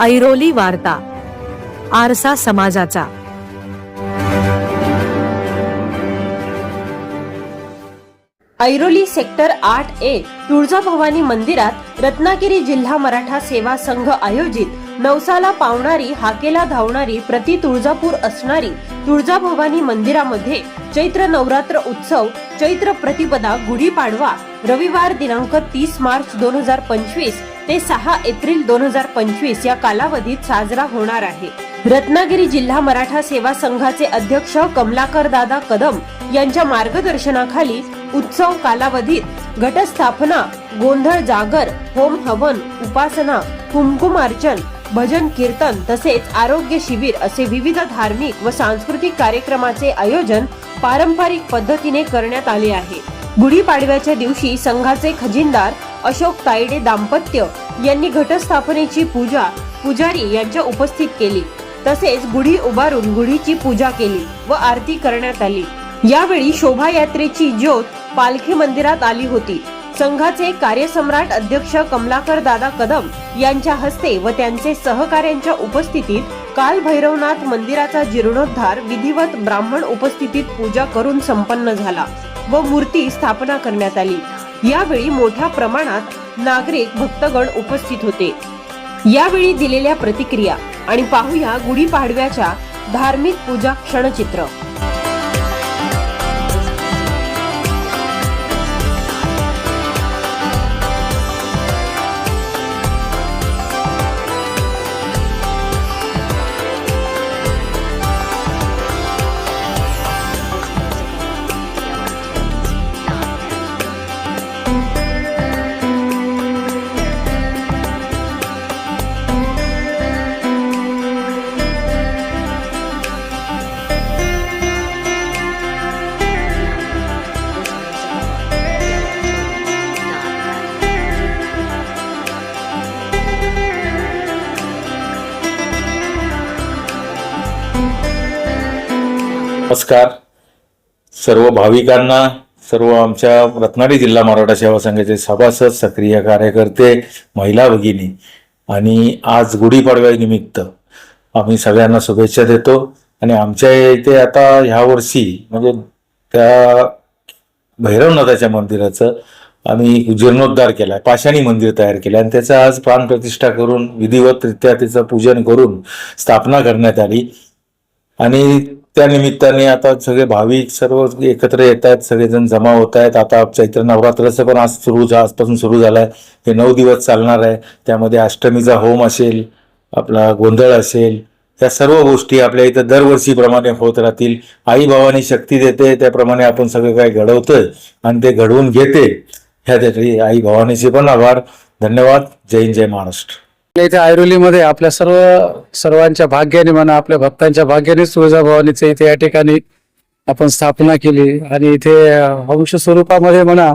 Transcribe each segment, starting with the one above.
ऐरोली वार्ता आरसा समाजाचा. ऐरोली सेक्टर आठ ए तुळजाभवानी मंदिरात रत्नागिरी जिल्हा मराठा सेवा संघ आयोजित नवसाला पावणारी हाकेला धावणारी प्रति तुळजापूर असणारी तुळजाभवानी मंदिरामध्ये चैत्र नवरात्र उत्सव चैत्र प्रतिपदा गुढीपाडवा रविवार दिनांक तीस मार्च दोन हजार पंचवीस ते सहा एप्रिल दोन हजार पंचवीस या कालावधीत साजरा होणार आहे. रत्नागिरी जिल्हा मराठा सेवा संघाचे अध्यक्ष कमलाकर दादा कदम यांच्या मार्गदर्शनाखाली उत्सव कालावधीत घटस्थापना गोंधळ जागर होम हवन उपासना कुमकुमार्चन भजन कीर्तन तसेच आरोग्य शिबिर असे विविध धार्मिक व सांस्कृतिक कार्यक्रमाचे आयोजन पारंपरिक पद्धतीने करण्यात आले आहे. गुढीपाडव्याच्या दिवशी संघाचे खजिनदार अशोक तायडे दाम्पत्य यांनी घटस्थापनेची पूजा पुजारी यांच्या उपस्थित केली. तसेच गुढी उभारून गुढीची पूजा केली व आरती करण्यात आली. यावेळी शोभायात्रेची ज्योत पालखी मंदिरात आली होती. संघाचे कार्यसम्राट अध्यक्ष कमलाकर दादा कदम यांच्या हस्ते व त्यांचे सहकाऱ्यांच्या उपस्थितीत काल भैरवनाथ मंदिराचा जीर्णोद्धार विधिवत ब्राह्मण उपस्थितीत पूजा करून संपन्न झाला व मूर्ती स्थापना करण्यात आली. यावेळी मोठ्या प्रमाणात नागरिक भक्तगण उपस्थित होते. यावेळी दिलेल्या प्रतिक्रिया आणि पाहूया गुढीपाडव्याच्या धार्मिक पूजा क्षणचित्र. नमस्कार. सर्व भाविकांना सर्व आमच्या रत्नागिरी जिल्हा मराठा सेवा संघाचे सभासद सक्रिय कार्यकर्ते महिला भगिनी आणि आज गुढीपाडव्यानिमित्त आम्ही सगळ्यांना शुभेच्छा देतो. आणि आमच्या इथे आता ह्या वर्षी म्हणजे त्या भैरवनाथाच्या मंदिराचं आम्ही जीर्णोद्धार आहे पाषाणी मंदिर तयार केलं आणि त्याचं आज प्राणप्रतिष्ठा करून विधिवतरित्या तिचं पूजन करून स्थापना करण्यात आली. आणि त्या निमित्ताने आता सगळे भाविक सर्व एकत्र येत आहेत सगळेजण जमा होत आहेत आता चैत्र नवरात्राचं पण आज सुरू झा- आजपासून सुरू झालंय. हे नऊ दिवस चालणार आहे. त्यामध्ये अष्टमीचा होम असेल आपला गोंधळ असेल या सर्व गोष्टी आपल्या इथं दरवर्षीप्रमाणे होत राहतील. आई भावानी शक्ती देते त्याप्रमाणे आपण सगळं काही घडवतोय आणि ते घडवून घेते. ह्या ह्यासाठी आई भवानीचे पण आभार. धन्यवाद. जय हिंद जय महाराष्ट्र. इथे ऐरोलीमध्ये आपल्या सर्व सर्वांच्या भाग्याने म्हणा आपल्या भक्तांच्या भाग्याने तुळजाभवानीचे इथे या ठिकाणी आपण स्थापना केली. आणि इथे वंश स्वरूपामध्ये म्हणा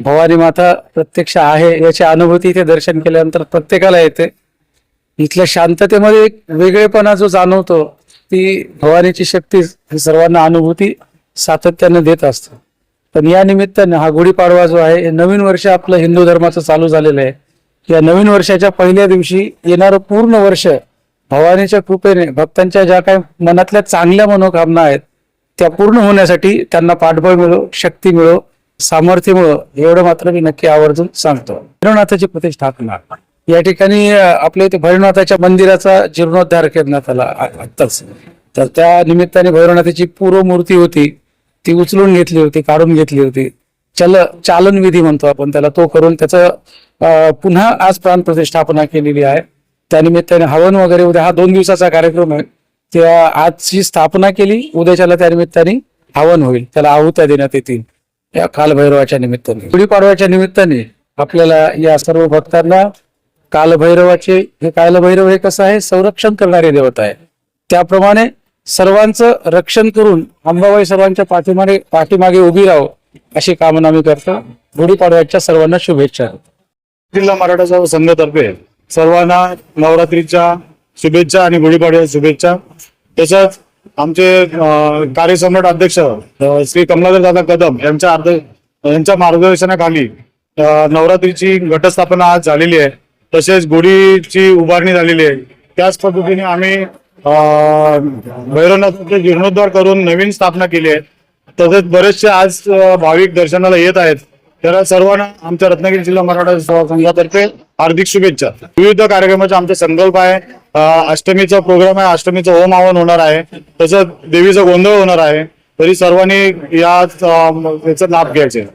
भवानी माता प्रत्यक्ष आहे याची अनुभूती इथे दर्शन केल्यानंतर प्रत्येकाला येते. इथल्या शांततेमध्ये एक वेगळेपणा जो जाणवतो ती भवानीची शक्ती सर्वांना अनुभूती सातत्याने देत असते. पण या निमित्तानं हा गुढीपाडवा जो आहे नवीन वर्ष आपलं हिंदू धर्माचं चालू झालेलं आहे. या नवीन वर्षाच्या पहिल्या दिवशी येणारं पूर्ण वर्ष भवानीच्या कृपेने भक्तांच्या ज्या काही मनातल्या चांगल्या मनोकामना आहेत त्या पूर्ण होण्यासाठी त्यांना पाठबळ मिळो शक्ती मिळो सामर्थ्य मिळो एवढं मात्र मी नक्की आवर्जून सांगतो. भैरवनाथाची प्रतिष्ठापना या ठिकाणी आपल्या इथे भैरवनाथाच्या मंदिराचा जीर्णोद्धार करण्यात आला आत्ताच. तर त्या निमित्ताने भैरवनाथाची पूर्व मूर्ती होती. ती उचलून घेतली होती काढून घेतली होती. चल चालन विधी म्हणतो आपण त्याला. तो करून त्याचं पुन्हा आज प्राण प्रतिष्ठापना केलेली आहे. त्यानिमित्ताने हवन वगैरे उद्या हा दोन दिवसाचा कार्यक्रम आहे. त्या आजची स्थापना केली उद्याच्याला त्यानिमित्ताने हवन होईल. त्याला आहुत्या देण्यात येतील. या कालभैरवाच्या निमित्ताने. गुढीपाडव्याच्या निमित्ताने आपल्याला या सर्व भक्तांना कालभैरवाचे हे कालभैरव हे कसं आहे? संरक्षण करणारे देवता आहे त्याप्रमाणे सर्वांचं रक्षण करून अंबाबाई सर्वांच्या पाठीमागे पाठीमागे उभी राहो. अशी कामना आम्ही करतो. गुढीपाडव्याच्या सर्वांना शुभेच्छा. जिल्हा मराठा संघातर्फे सर्वांना नवरात्रीच्या शुभेच्छा आणि गुढीपाडव्याच्या शुभेच्छा. तसंच आमचे कार्यसम्राट अध्यक्ष श्री कमलाकर दादा कदम यांच्या अर्ध यांच्या मार्गदर्शनाखाली नवरात्रीची घटस्थापना आज झालेली आहे. तसेच गुढीची उभारणी झालेली आहे. त्याच पद्धतीने आम्ही अं, जीर्णोद्धार करून नवीन स्थापना केली आहे. तसेच बरेचसे आज भाविक दर्शनाला येत आहेत. त्याला सर्वांना आमच्या रत्नागिरी जिल्हा मराठा सेवा संघातर्फे हार्दिक शुभेच्छा. विविध कार्यक्रमाचा आमचा संकल्प आहे. अष्टमीचा प्रोग्राम आहे. अष्टमीचं होम हवन होणार आहे. तसंच देवीचा गोंधळ होणार आहे. तरी सर्वांनी या याचा लाभ घ्यायचे